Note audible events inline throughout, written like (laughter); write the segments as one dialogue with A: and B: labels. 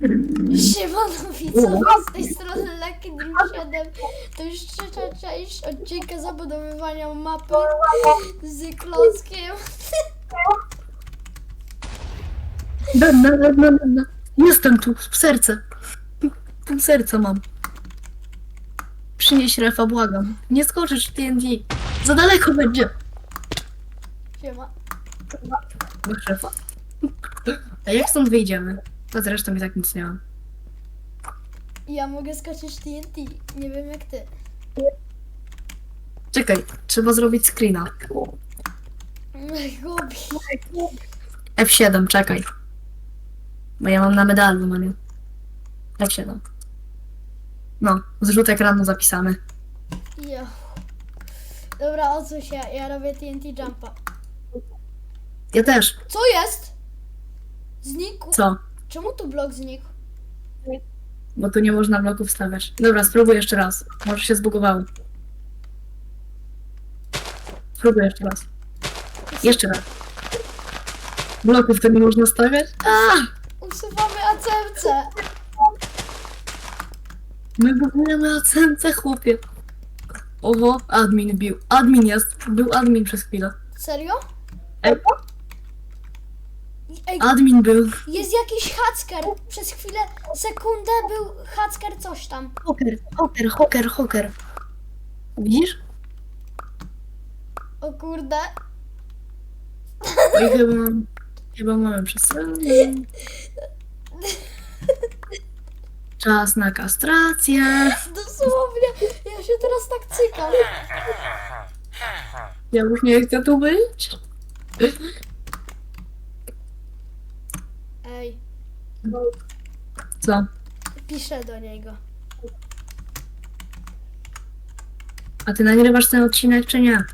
A: Siemano widzowie, z tej strony Lucky Dream 7 To już trzecia część odcinka zabudowywania mapy z klockiem
B: Będę, będę, będę. Jestem tu, serce. Pół serca mam. Przynieś refa, błagam. Nie skoczysz w TNT. Za daleko będzie.
A: Siema
B: Do szefa. A jak stąd wyjdziemy? A zresztą i tak nic nie mam.
A: Ja mogę skoczyć TNT, nie wiem jak ty
B: Czekaj, trzeba zrobić screena.
A: Gubi
B: F7, czekaj. Bo ja mam na medalu, no nie? F7. No, zrzut ekranu zapisany.
A: Jo. Dobra, odsuń się, ja robię TNT jumpa
B: Ja też.
A: Co jest? Znikł?
B: Co?
A: Czemu tu blok znikł?
B: Bo tu nie można bloków stawiać. Dobra, spróbuj jeszcze raz. Może się zbugowało. Spróbuj jeszcze raz. Jeszcze raz. Bloków to nie można stawiać? A!
A: Usuwamy ACMC
B: My budujemy ocence, chłopie. Oho, admin bił. Admin jest. Był admin przez chwilę.
A: Serio?
B: Ej,
A: Ej,
B: admin był.
A: jest jakiś hacker Przez chwilę, sekundę był hacker coś tam
B: Hoker, hoker, hoker, hoker. Widzisz?
A: O kurde
B: Oj, chyba, chyba mamy przesrane. Czas na kastrację.
A: Dosłownie, ja się teraz tak cykam.
B: Ja już nie chcę tu być.
A: Ej,
B: Co?
A: piszę do niego.
B: A ty nagrywasz ten odcinek, czy nie?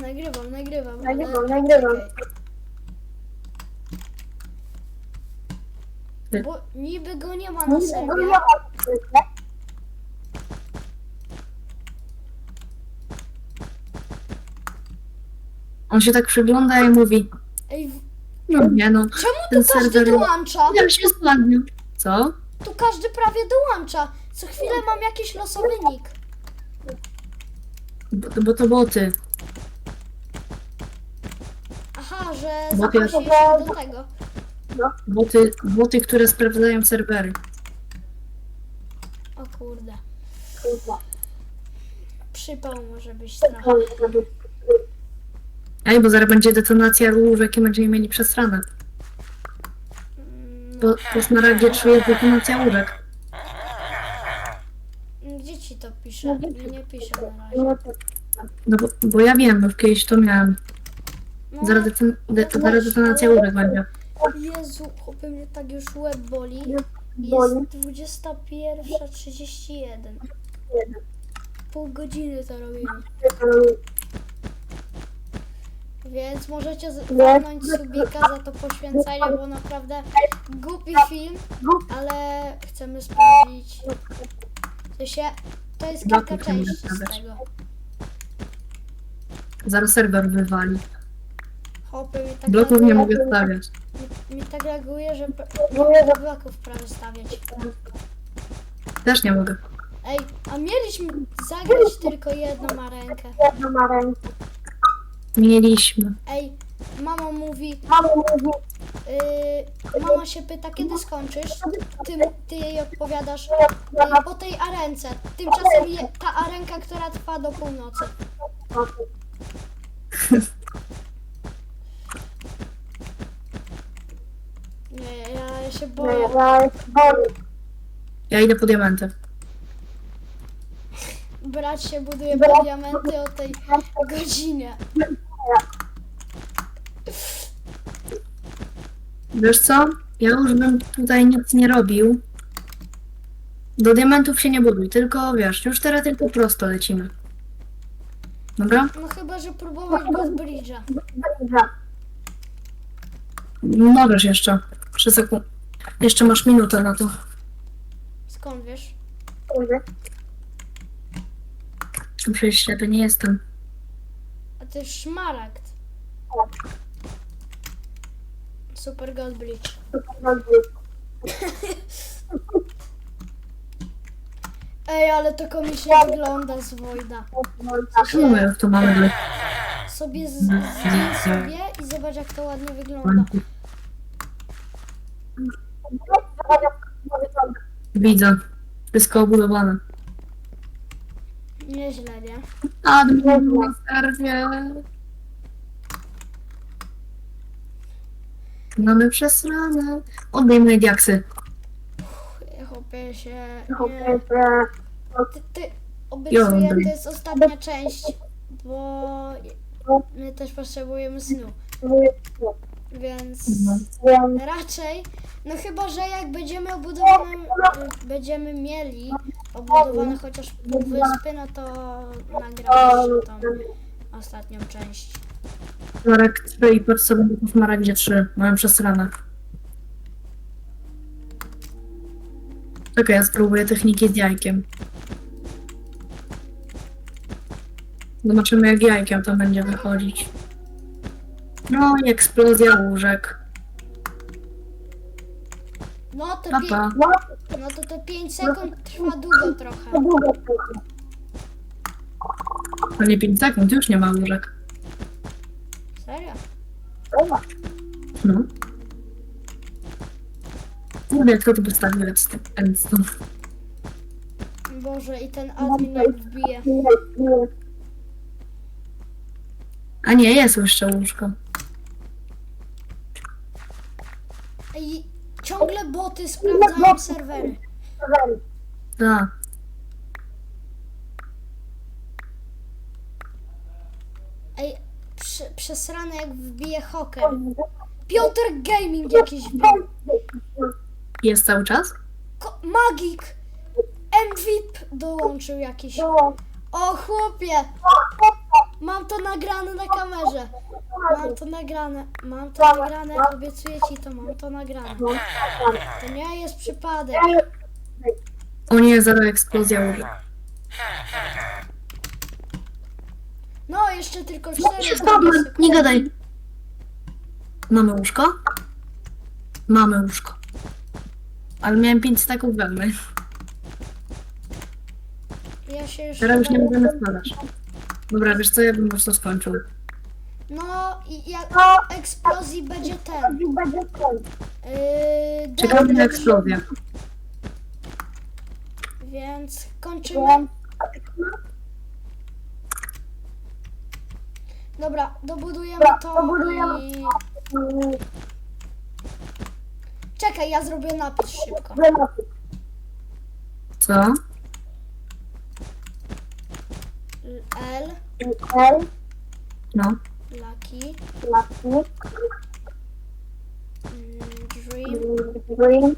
A: Nagrywam, nagrywam.
C: Nagrywam,
A: ale-
C: nagrywam.
A: Czekaj. Bo niby go nie ma na serwie.
B: On się tak przygląda i mówi,
A: Ej, w-
B: no nie no,
A: czemu
B: ten
A: tu każdy
B: serwer...
A: dołącza?
B: Ja się zgadnię. Co?
A: Tu każdy prawie dołącza. Co chwilę mam jakiś losowy nick.
B: Bo, bo to boty.
A: Aha, że zaprosiłeś
B: ja-
A: się do tego.
B: Boty, boty, które sprawdzają serwery.
A: O kurde. Przypał może być trochę.
B: Ej, bo zaraz będzie detonacja łóżek i będziemy mieli przesrane.
A: Mm,
B: Bo po smaradzie czuję detonacja łóżek.
A: Gdzie ci to pisze? Nie pisze na razie.
B: No bo, bo ja wiem, bo kiedyś to miałem.
A: No,
B: Zaraz, deton, de, zaraz detonacja łóżek będzie.
A: Jezu, chłopie mnie tak już łeb boli.
C: Boli.
A: Jest 21.31. Pół godziny to robimy. Więc możecie z- walnąć subika za to poświęcenie, bo naprawdę głupi film, ale chcemy sprawdzić. W sensie, to jest kilka
B: Bloków nie
A: części z tego.
B: Zaraz serwer wywali.
A: Hopy mi tak
B: Bloków nie mogę stawiać.
A: Mi, mi tak reaguje, że p- nie mogę bloków prawie stawiać.
B: Też nie mogę.
A: Ej, a mieliśmy zagrać tylko jedną arenkę.
B: Mieliśmy.
A: Ej, mama mówi,
C: Mama mówi,
A: yy, mama się pyta, kiedy skończysz? Ty, ty jej odpowiadasz yy, po tej arence. Tymczasem je, ta arenka, która trwa do północy. Nie, ja się boję.
C: Ja
B: idę po diamenty.
A: Brat się buduje po diamenty o tej godzinie.
B: Wiesz co? Ja już bym tutaj nic nie robił. Do diamentów się nie buduj, tylko wiesz, już teraz tylko prosto lecimy. Dobra?
A: No chyba, że próbować go z bridge'a.
B: Możesz jeszcze. 3 sekund. Jeszcze masz minutę na to.
A: Skąd wiesz?
B: Przecież ślepy nie jestem
A: to jest szmaragd. Super Gold Bridge. (laughs) Ej, ale to komicznie wygląda z Wojda.
B: Czemu
A: jak
B: to mamy
A: Sobie z- zdjęć sobie i zobacz jak to ładnie wygląda.
B: Widzę. Wszystko obudowane.
A: Nieźle, nie?
B: Admin na serwie. Mamy przesrane. Oddaj moje diaksy.
A: Chłopie się... Nie.
C: się-
A: Ty, ty obiecuję, to jest ostatnia część, bo my też potrzebujemy snu. Więc
C: Więc
A: raczej, no chyba, że jak będziemy obudowane, y, będziemy mieli obudowane chociaż wyspy, no to jeszcze tą ostatnią część.
B: Marek 3 i patrz sobie na Smaragdzie 3. Mam przesrane. Czekaj, ja spróbuję techniki z jajkiem. Zobaczymy jak jajkiem to będzie wychodzić. No i eksplozja łóżek.
A: No to, pie,
B: Papa.
A: no to te 5 sekund trwa długo trochę.
C: długo trochę.
B: To nie 5 sekund, już nie ma łóżek.
A: Serio?
B: No. Mówię, kto tu postawił endstone.
A: Boże, i ten admin jak wbije.
B: A nie, jest jeszcze łóżko.
A: Ej, ciągle boty sprawdzają serwery.
B: Tak.
A: Ej, prze, przesrane jak wbije hoker. Piotr Gaming jakiś był.
B: Jest cały czas?
A: Ko- Magik! MVIP dołączył jakiś. O chłopie! Mam to nagrane na kamerze. Mam to nagrane. Mam to nagrane. Obiecuję ci to, mam to nagrane. To nie jest przypadek.
B: O nie, zero eksplozja łóżek.
A: No, jeszcze tylko 4
B: Dobra, nie gadaj. Mamy łóżko? Mamy łóżko. Ale miałem 5 staków wełny.
A: Ja się już.
B: Teraz już nie możemy składać. Dobra, wiesz co, ja bym już to skończył.
A: No i jak eksplozji będzie ten. Yy,
B: Czekamy na eksplozję.
A: Więc kończymy. Dobra, dobudujemy to i... Czekaj, ja zrobię napis szybko.
B: Co?
A: L,
B: No.
A: Lucky, mm, Dream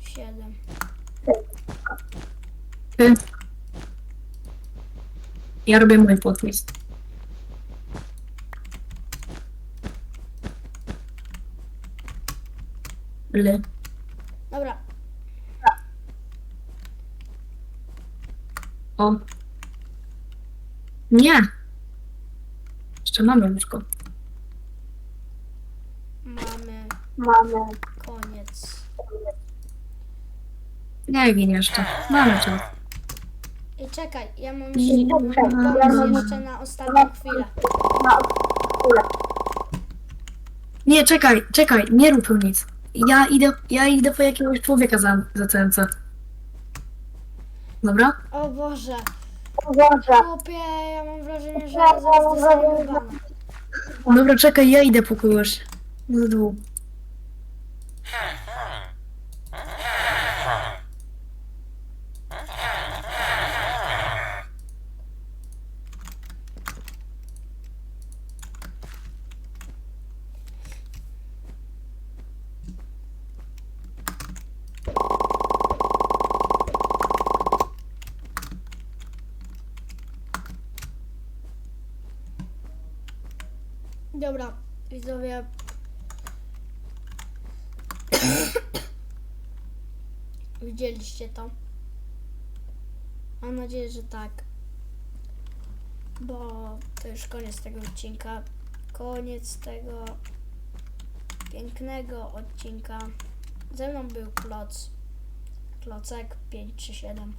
A: 7.
B: Ty. Ja robię mój podpis. L.
A: Dobra,
B: O. Nie. Jeszcze mamy łóżko.
A: mamy
C: Mamy.
A: koniec.
B: Nie gin jeszcze. Mamy czas.
A: I czekaj, ja mam jeszcze, pomysł jeszcze na ostatnią chwilę.
B: Nie, czekaj, czekaj, nie rób tu nic. Ja idę, ja idę po jakiegoś człowieka za, za CNC. Dobra?
A: O Boże,
C: Boże.
A: chłopie, ja mam wrażenie, że ja zaraz dostanę bana.
B: Dobra, czekaj, ja idę po kogoś. Z dwóch.
A: Dobra, widzowie. (coughs) Widzieliście to? Mam nadzieję, że tak. Bo to już koniec tego odcinka. Koniec tego pięknego odcinka. Ze mną był Kloc. Klocek 537.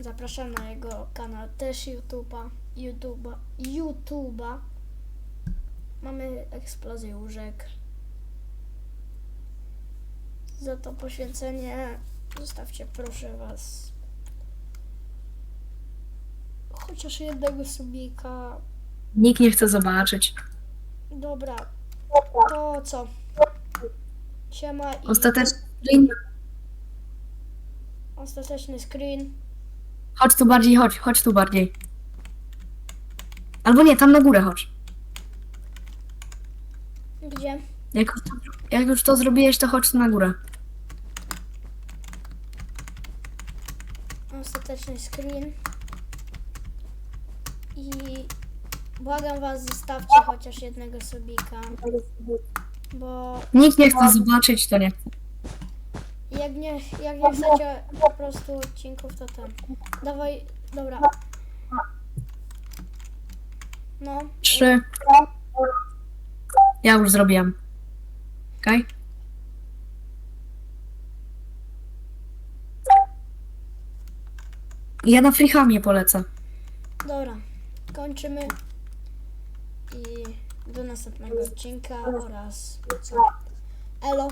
A: Zapraszam na jego kanał też YouTube'a. YouTube'a. YouTube'a. Mamy eksplozję łóżek. Za to poświęcenie zostawcie proszę was chociaż jednego subika.
B: Nikt nie chce zobaczyć.
A: Dobra, to co? Siema i
B: Ostatecznie.
A: ostateczny screen.
B: Chodź tu bardziej, chodź, chodź tu bardziej. Albo nie, tam na górę chodź.
A: Gdzie?
B: Jak, jak już to zrobiłeś, to chodź na górę.
A: Ostateczny screen. I błagam was, zostawcie chociaż jednego subika, bo
B: Nikt nie chce zobaczyć, to nie.
A: jak nie, jak nie chcecie po prostu odcinków, to ten. Dawaj, dobra. No,
B: Trzy. Ja już zrobiłem. Okej? Ja na freehamie polecę.
A: dobra. Kończymy. I do następnego odcinka oraz co? Elo.